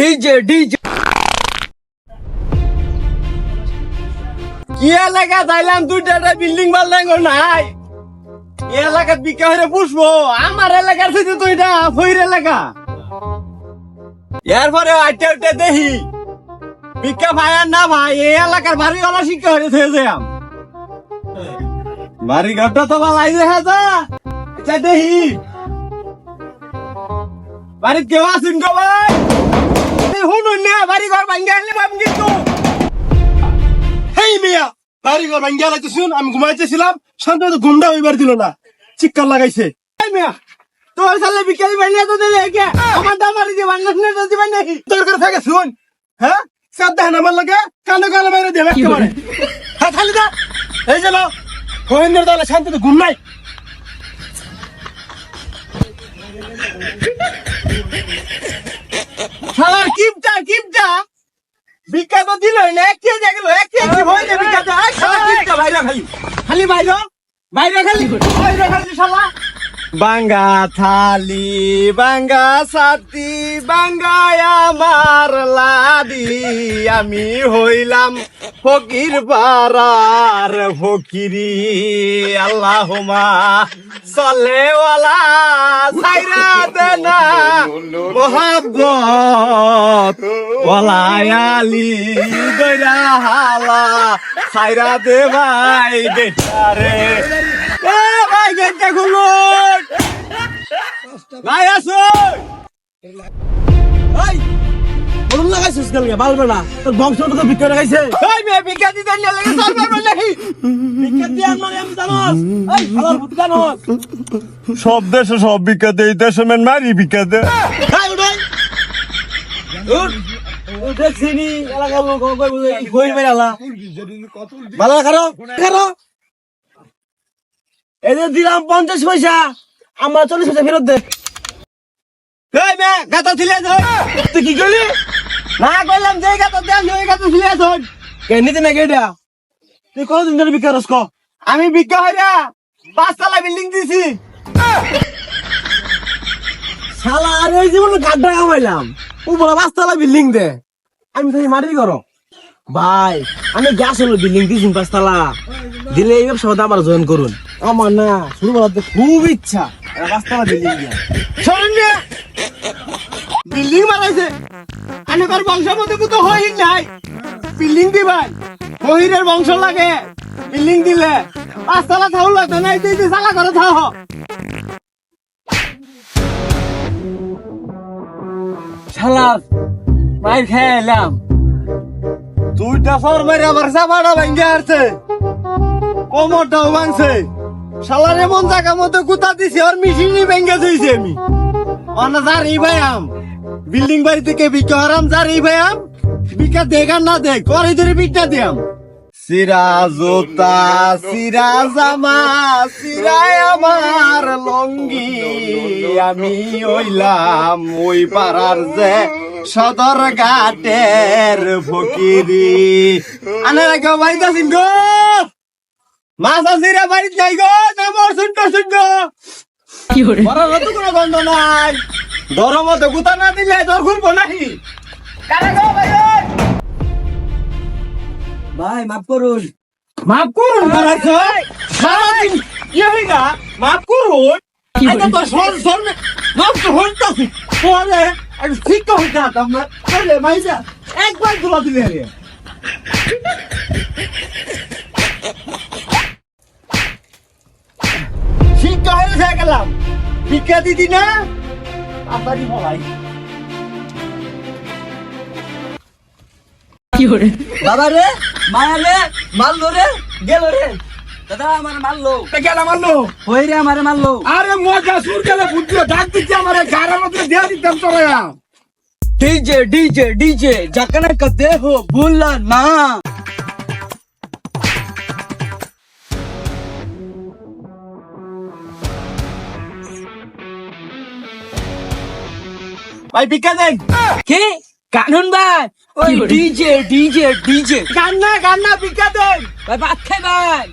DJ DJ. কি এলাকা যাইলাম দুইটা বিল্ডিং বাল্ডিং নাই। এলাকাত বিকা হয়ে পুষবো, আমার এলাকার সাথে তো এটা ফইর এলাকা। এরপরে আইটে উঠে দেখি ভিক্ষা ভাই আর না ভাই, এই এলাকার বাড়ি ওলা শিক্ষা হয়ে থেকে যাম বাড়ি ঘরটা তো ভালাই দেখা যা। এটা দেখি। বাড়িত কেউ আছেন গো ভাই? শুনুন না, বাড়ি ঘর ভাঙ্গা হেই মিয়া, বাড়ি ঘর ভাঙ্গিয়া লাগতেছুন আমি ঘুমাইতেছিলাম শান্ত তো ঘুমটা হইবার দিল না, চিৎকার লাগাইছে। এই মিয়া তো দিলে কে? আমার দাম বাড়ি দিয়ে বাংলা শুনে তো দিবেন থাকে শুন হ্যাঁ? সাত দেখেন আমার লাগে, কানে কানে বাইরে হ্যাঁ খালি দা, এই যে গোয়েন্দ্র দলে শান্তিতে ঘুম নাই শালার কিপটা কিপটা ভিক্ষা তো দিলই না এক কেজি গেল এক কেজি হয়ে যাবে তো আই শালা কিপটা বাইরে খালি। খালি বাঙ্গা থালি, বাঙ্গা সাতি বাঙ্গায় আমার লাদি আমি হইলাম ফকির পারার ফকিরি। আল্লাহুমা সলেওয়ালা সাইরা দেনা। ওলায়ালি হালা। সাইরা দে ভাই বেটারে। ভাই গেটটা খুলুন ভাই আসুন। এই বলুন লাগাইছিস কেন বালবে না তোর বংশ তো ভিক্ষা লাগাইছে এই মেয়ে ভিক্ষা দিতে নিয়ে লেগে চল পারব নাকি ভিক্ষা দিয়ে আনলো আমি জানোস। এই আমার বুদ্ধি জানোস সব দেশে সব বিখ্যাত এই দেশে মেন মারি উঠাই দেখছিনি এলাকার লোক কই বেড়ালা। ভালো খারো খারো যে দিলাম পঞ্চাশ পয়সা আমার চল্লিশ পয়সা ফেরত দে। গাতা ছিলে তুই কি করলি? না করলাম যে গাতা দেন ওই গাতা ছিলে ধর কেন নিতে না কেটা তুই কতদিন ধরে রস আমি ভিক্ষা হইরা পাঁচতলা বিল্ডিং দিছি শালা আর ওই জীবনে গাড্ডা কামাইলাম। উপরে পাঁচতলা বিল্ডিং দে। আমি তো মারি করো। ভাই, আমি গ্যাস হলো বিল্ডিং দিয়েছি পাঁচতলা। দিলে এই ব্যবসা আমার জয়েন করুন। আমার না, শুরু করাতে খুব ইচ্ছা। পাঁচতলা বিল্ডিং দিয়া। শোনেন না বিল্ডিং বানাইছে। আমি তার বংশ মধ্যে তো হই নাই। বিল্ডিং দি ভাই হহিরের বংশ লাগে। বিল্ডিং দিলে পাঁচতলা থাও লাগতো না, এই যে চালা করে থাও। শালা মাইর খেয়ে এলাম। দুইটা ফর মারি আমার চাপাটা ভেঙে আসছে কোমরটাও ভাঙছে। শালার এমন জায়গা মতো গুতা দিছে, আর মিশিনি ভেঙে দিয়েছি আমি। অনা যার এই ভাইয়াম, বিল্ডিং বাড়ি থেকে বিকে হারাম যার এই ভাইয়াম, বিকা দেখার না দেখ করে ধরে বিটটা দিয়াম। সিরা জোতা সিরা জামা সিরায় আমার লঙ্গি আমি হইলাম ওই পাড়ার যে সদর ঘাটের ফকিরি আনে রাখো বাড়িতে আছেন গো মাছ আসিরা বাড়িতে যাই গো না মোর শুনট শুনট বড় রত কোনো গন্ধ নাই গরম তো গুতা না দিলে তোর ঘুরবো নাকি কারা গো ভাই? ভাই মাফ করুন। মাফ করুন সারাদিন ইয়ে হই না। মাফ করুন। তো সর সর মাফ তো হইতাছি। পরে আর ঠিক তো হইতা তোমরা। চলে মাইজা একবার দিলে রে। শিক্ষা হয়ে গেলাম। শিক্ষা দিদি না? আপনারই বলাই। বাবা রে মায়া রে মারলো রে গেল রে। দাদা আমার মারলো। গেলা মারলো? হই রে আমার মারলো। আরে মজা সুর গেলে বুঝলো ডাক দিচ্ছে আমার গাড়ার মধ্যে দিয়ে দিতাম তোরা। ডিজে ডিজে ডিজে জাকানা কদে হো ভুলা না ভাই ভিক্ষা দেন। কি? কানুন ভাই ওই ডিজে ডিজে ডিজে। গান্না গান্না ভিক্ষা দেন ভাই ভাত খাই ভাই